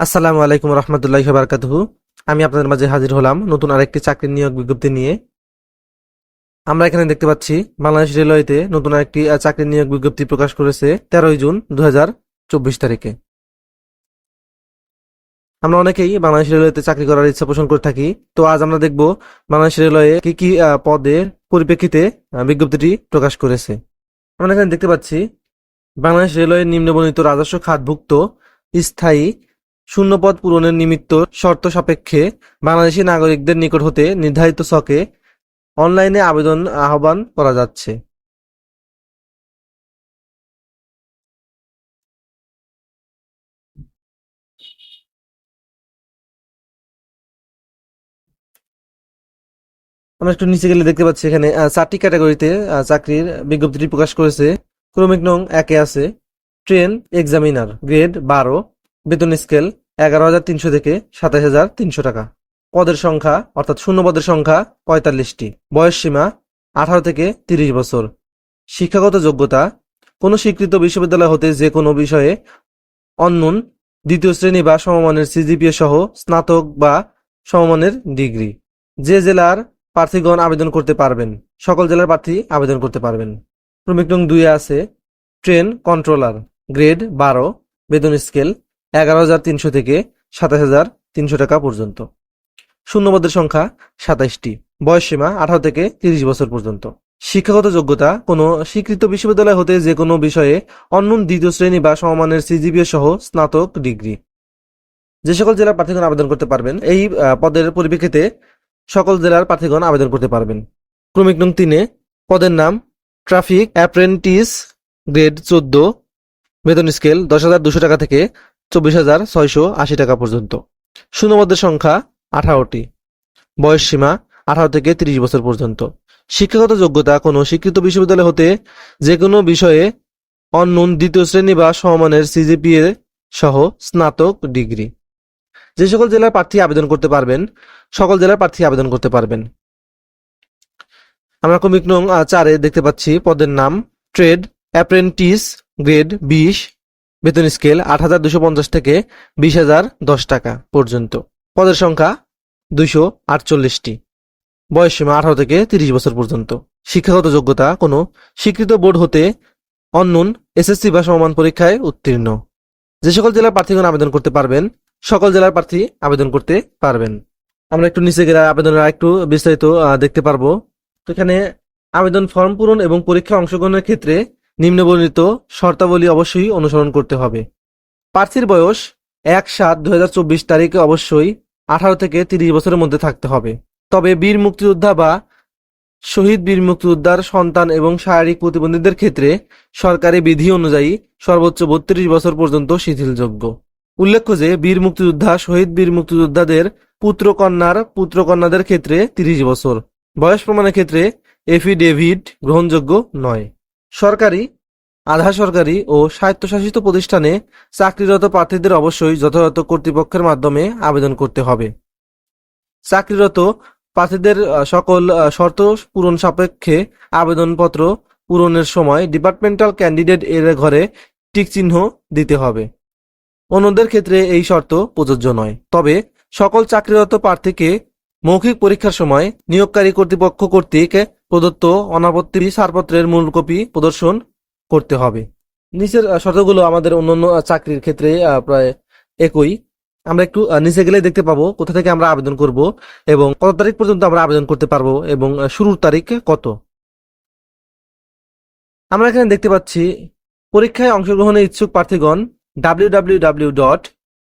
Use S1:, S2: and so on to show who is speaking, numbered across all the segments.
S1: আসসালামু আলাইকুম রহমতুল্লাহ বারকাতুহু। আমি আপনাদের মাঝে হাজির হলাম নতুন আরেকটি চাকরির নিয়োগ বিজ্ঞপ্তি নিয়ে। আমরা এখানে দেখতে পাচ্ছি, বাংলাদেশ রেলওয়েতে নতুন আরেকটি চাকরির নিয়োগ বিজ্ঞপ্তি প্রকাশ করেছে তেরোই জুন দু হাজার চব্বিশ তারিখে। আমরা অনেকেই বাংলাদেশ রেলওয়েতে চাকরি করার ইচ্ছা পোষণ করে থাকি। তো আজ আমরা দেখব বাংলাদেশ রেলওয়ে কি কি পদের পরিপ্রেক্ষিতে বিজ্ঞপ্তিটি প্রকাশ করেছে। আমরা এখানে দেখতে পাচ্ছি, বাংলাদেশ রেলওয়ের নিম্নবর্ণিত রাজস্ব খাতভুক্ত স্থায়ী শূন্যপদ পূরণের নিমিত্ত শর্ত সাপেক্ষে বাংলাদেশি নাগরিকদের নিকট হতে নির্ধারিত ছকে অনলাইনে আবেদন আহ্বান করা যাচ্ছে। আমরা একটু নিচে গেলে দেখতে পাচ্ছি এখানে চারটি ক্যাটাগরিতে চাকরির বিজ্ঞপ্তিটি প্রকাশ করেছে। ক্রমিক নং একে আছে, ট্রেন, এক্সামিনার, গ্রেড বারো, বেতন স্কেল এগারো হাজার তিনশো থেকে সাতাশ হাজার তিনশো টাকা। পদের সংখ্যা, অর্থাৎ শূন্য পদের সংখ্যা পঁয়তাল্লিশটি। বয়স সীমা আঠারো থেকে তিরিশ বছর। শিক্ষাগত যোগ্যতা, কোনো স্বীকৃত বিশ্ববিদ্যালয় হতে যে কোনো বিষয়ে অন্যূন দ্বিতীয় শ্রেণি বা সমমানের সিজিপিএ সহ স্নাতক বা সমমানের ডিগ্রি। যে জেলার প্রার্থীগণ আবেদন করতে পারবেন, সকল জেলার প্রার্থী আবেদন করতে পারবেন। ক্রমিক নং দুইয়ে আছে, ট্রেন কন্ট্রোলার, গ্রেড বারো, বেতন স্কেল এগারো হাজার তিনশো থেকে সাতাশ হাজার তিনশো টাকা পর্যন্ত। শূন্যপদের সংখ্যা সাতাইশটি। বয়স সীমা আঠারো থেকে তিরিশ বছর পর্যন্ত। শিক্ষাগত যোগ্যতা, কোনো স্বীকৃত বিশ্ববিদ্যালয় হতে যে কোনো বিষয়ে অন্যূন দ্বিতীয় শ্রেণি বা সমমানের সিজিপিএ সহ স্নাতক ডিগ্রি। যে সকল জেলার প্রার্থীগণ আবেদন করতে পারবেন, এই পদের পরিপ্রেক্ষিতে সকল জেলার প্রার্থীগণ আবেদন করতে পারবেন। ক্রমিক নং তিনে পদের নাম ট্রাফিক অ্যাপ্রেন্টিস গ্রেড চোদ্দ, বেতন স্কেল দশ হাজার দুশো টাকা থেকে চব্বিশ হাজার ছয়শো আশি টাকা পর্যন্ত। শূন্যপদের সংখ্যা আঠারোটি। বয়স সীমা আঠারো থেকে তিরিশ বছর পর্যন্ত। শিক্ষাগত যোগ্যতা কোনো স্বীকৃত বিশ্ববিদ্যালয় হতে যে কোনো বিষয়ে অন্যূন দ্বিতীয় শ্রেণি বা সমমানের সিজিপিএ সহ স্নাতক ডিগ্রি। যে সকল জেলার প্রার্থী আবেদন করতে পারবেন, সকল জেলার প্রার্থী আবেদন করতে পারবেন। আমরা কমিক নং চারে দেখতে পাচ্ছি, পদের নাম, ট্রেড অ্যাপ্রেন্টিস গ্রেড বিশ বেতন স্কেল আট হাজার দুশো পঞ্চাশ থেকে বিশ হাজার দশ টাকা পর্যন্ত। পদের সংখ্যা দুইশো আটচল্লিশটি। বয়স সীমা আঠারো থেকে তিরিশ বছর পর্যন্ত। শিক্ষাগত যোগ্যতা কোনো স্বীকৃত বোর্ড হতে অন্যূন এসএসসি বা সমমান পরীক্ষায় উত্তীর্ণ। যে সকল জেলার প্রার্থীগণ আবেদন করতে পারবেন, সকল জেলার প্রার্থী আবেদন করতে পারবেন। আমরা একটু নিচে গেলে আবেদনের একটু বিস্তারিত দেখতে পারব। তো এখানে আবেদন ফর্ম পূরণ এবং পরীক্ষা অংশগ্রহণের ক্ষেত্রে নিম্নবর্ণিত শর্তাবলী অবশ্যই অনুসরণ করতে হবে। প্রার্থীর বয়স এক সাত দুই তারিখে অবশ্যই আঠারো থেকে তিরিশ বছরের মধ্যে থাকতে হবে। তবে বীর মুক্তিযোদ্ধা বা শহীদ বীর মুক্তিযোদ্ধার সন্তান এবং শারীরিক প্রতিবন্ধীদের ক্ষেত্রে সরকারি বিধি অনুযায়ী সর্বোচ্চ বত্রিশ বছর পর্যন্ত শিথিলযোগ্য। উল্লেখ্য যে বীর মুক্তিযোদ্ধা, শহীদ বীর মুক্তিযোদ্ধাদের পুত্র কন্যার পুত্র কন্যাদের ক্ষেত্রে তিরিশ বছর। বয়স প্রমাণের ক্ষেত্রে এফিডেভিট গ্রহণযোগ্য নয়। সরকারি, আধা সরকারি ও স্বায়ত্তশাসিত প্রতিষ্ঠানে চাকরিরত প্রার্থীদের অবশ্যই যথাযথ কর্তৃপক্ষের মাধ্যমে আবেদন করতে হবে। চাকরিরত প্রার্থীদের সকল শর্ত পূরণ সাপেক্ষে আবেদনপত্র পূরণের সময় ডিপার্টমেন্টাল ক্যান্ডিডেট এর ঘরে টিক চিহ্ন দিতে হবে। অন্যদের ক্ষেত্রে এই শর্ত প্রযোজ্য নয়। তবে সকল চাকরিরত প্রার্থীকে মৌখিক পরীক্ষার সময় নিয়োগকারী কর্তৃপক্ষ কর্তৃক প্রদত্ত অনাপত্তি ছাড়পত্রের মূল কপি প্রদর্শন করতে হবে। নিচের শর্তগুলো আমাদের অন্যান্য চাকরির ক্ষেত্রে প্রায় একই। আমরা একটু নিচে গেলে দেখতে পাবো কোথা থেকে আমরা আবেদন করব এবং কত তারিখ পর্যন্ত আমরা আবেদন করতে পারব এবং শুরুর তারিখ কত। আমরা এখানে দেখতে পাচ্ছি, পরীক্ষায় অংশগ্রহণে ইচ্ছুক প্রার্থীগণ W W W dot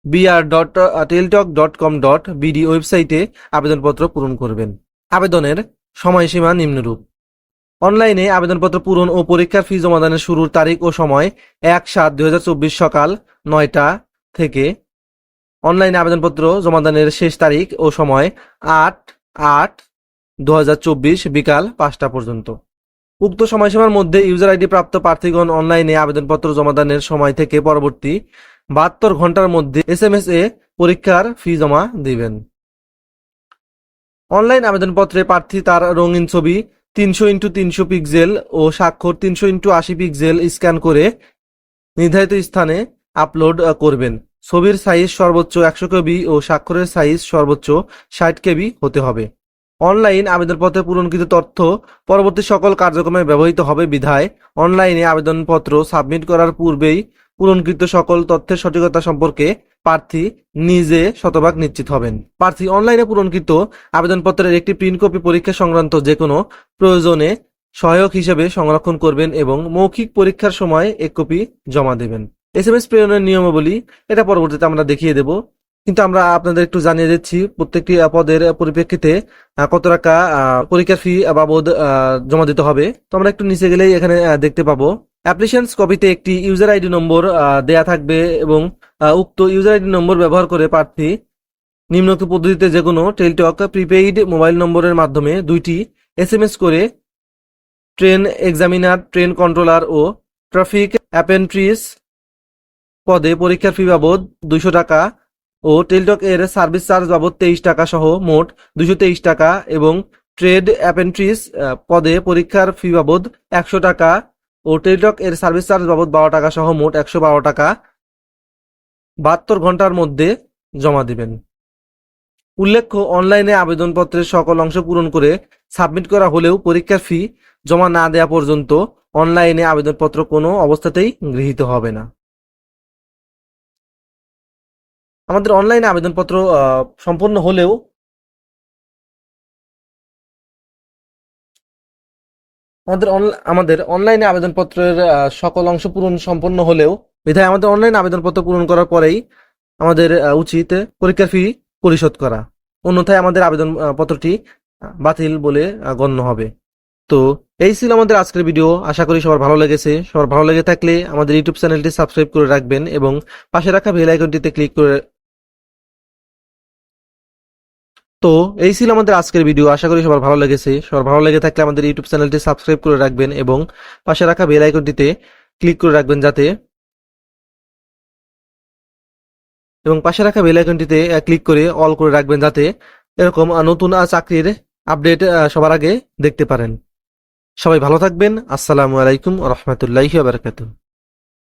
S1: BR dot Teletalk dot com dot BD ওয়েবসাইটে আবেদনপত্র পূরণ করবেন। আবেদনের সময়সীমা নিম্নরূপ। অনলাইনে আবেদনপত্র পূরণ ও পরীক্ষার ফি জমাদানের শুরুর তারিখ ও সময় এক সাত দুই সকাল নয়টা থেকে। অনলাইনে আবেদনপত্র জমাদানের শেষ তারিখ ও সময় আট আট দু বিকাল পাঁচটা পর্যন্ত। উক্ত সময়সীমার মধ্যে ইউজার আইডি প্রাপ্ত প্রার্থীগণ অনলাইনে আবেদনপত্র জমাদানের সময় থেকে পরবর্তী বাহাত্তর ঘণ্টার মধ্যে এস এ পরীক্ষার ফি জমা দিবেন। অনলাইন আবেদনপত্রে প্রার্থী তার রঙিন ছবি, তিনশো ইন্টু তিনশো পিক্সেল ও স্বাক্ষর তিনশো ইন্টু আশি পিক্সেল স্ক্যান করে নির্ধারিত স্থানে আপলোড করবেন। ছবির সাইজ সর্বোচ্চ একশো কেবি ও স্বাক্ষরের সাইজ সর্বোচ্চ ষাট কেবি হতে হবে। অনলাইন আবেদনপত্রে পূরণকৃত তথ্য পরবর্তী সকল কার্যক্রমে ব্যবহৃত হবে বিধায় অনলাইনে আবেদনপত্র সাবমিট করার পূর্বেই পূরণকৃত সকল তথ্যের সঠিকতা সম্পর্কে প্রার্থী নিজে শতভাগ নিশ্চিত হবেন। প্রার্থী অনলাইনে পূরণকৃত আবেদনপত্রের একটি প্রিন্ট কপি পরীক্ষা সংক্রান্ত যে কোনো প্রয়োজনে সহায়ক হিসেবে সংরক্ষণ করবেন এবং মৌখিক পরীক্ষার সময় এক কপি জমা দেবেন। এস এম এস প্রেরণের নিয়মাবলী এটা পরবর্তীতে আমরা দেখিয়ে দেব। কিন্তু আমরা আপনাদের একটু জানিয়ে দিচ্ছি, প্রত্যেকটি পদের পরিপ্রেক্ষিতে কত টাকা পরীক্ষার ফি বাবদ জমা দিতে হবে। তো আমরা একটু নিচে গেলেই এখানে দেখতে পাবো। অ্যাপ্লিকেশনস কপিতে একটি ইউজার আইডি নম্বর দেয়া থাকবে এবং উক্ত ইউজার আইডি নম্বর ব্যবহার করে প্রার্থী নিম্নোক্ত পদ্ধতিতে যে কোনো টেলিটক প্রিপেইড মোবাইল নম্বরের মাধ্যমে দুইটি এসএমএস করে ট্রেন এক্সামিনার ট্রেন কন্ট্রোলার ও ট্রাফিক অ্যাপেন্ট্রিস পদে পরীক্ষার ফি বাবদ দুইশো টাকা ও টেলিটক এর সার্ভিস চার্জ বাবদ তেইশ টাকা সহ মোট দুইশো তেইশ টাকা এবং ট্রেড অ্যাপেন্ট্রিস পদে পরীক্ষার ফি বাবদ একশো টাকা ও টেলিটক এর সার্ভিস চার্জ বাবদ বারো টাকা সহ মোট একশো বারো টাকা বাহাত্তর ঘণ্টার মধ্যে জমা দিবেন। উল্লেখ্য, অনলাইনে আবেদনপত্রের সকল অংশ পূরণ করে সাবমিট করা হলেও পরীক্ষার ফি জমা না দেওয়া পর্যন্ত অনলাইনে আবেদনপত্র কোনো অবস্থাতেই গৃহীত হবে না। আমাদের অনলাইনে আবেদনপত্র সম্পূর্ণ হলেও আমাদের আমাদের অনলাইনে আবেদনপত্রের সকল অংশ পূরণ সম্পন্ন হলেও, বিধায় আমাদের অনলাইন আবেদনপত্র পূরণ করার পরেই আমাদের উচিত পরীক্ষার ফি পরিশোধ করা। অন্যথায় আমাদের আবেদন পত্রটি বাতিল বলে গণ্য হবে। তো এই ছিল আমাদের আজকের ভিডিও। আশা করি সবার ভালো লেগেছে। সবার ভালো লেগে থাকলে আমাদের ইউটিউব চ্যানেলটি সাবস্ক্রাইব করে রাখবেন এবং পাশে রাখা বেল আইকনটিতে ক্লিক করে তো এই ছিল আমাদের আজকের ভিডিও আশা করি সবার ভালো লেগেছে। সবার ভালো লেগে থাকলে আমাদের ইউটিউব চ্যানেলটি সাবস্ক্রাইব করে রাখবেন এবং পাশে রাখা বেল আইকনটিতে ক্লিক করে রাখবেন যাতে এবং পাশে রাখা বেল আইকনটিতে ক্লিক করে অল করে রাখবেন যাতে এরকম নতুন চাকরির আপডেট সবার আগে দেখতে পারেন। সবাই ভালো থাকবেন। আসসালামু আলাইকুম রহমতুল্লাহি বারাকাতুহ।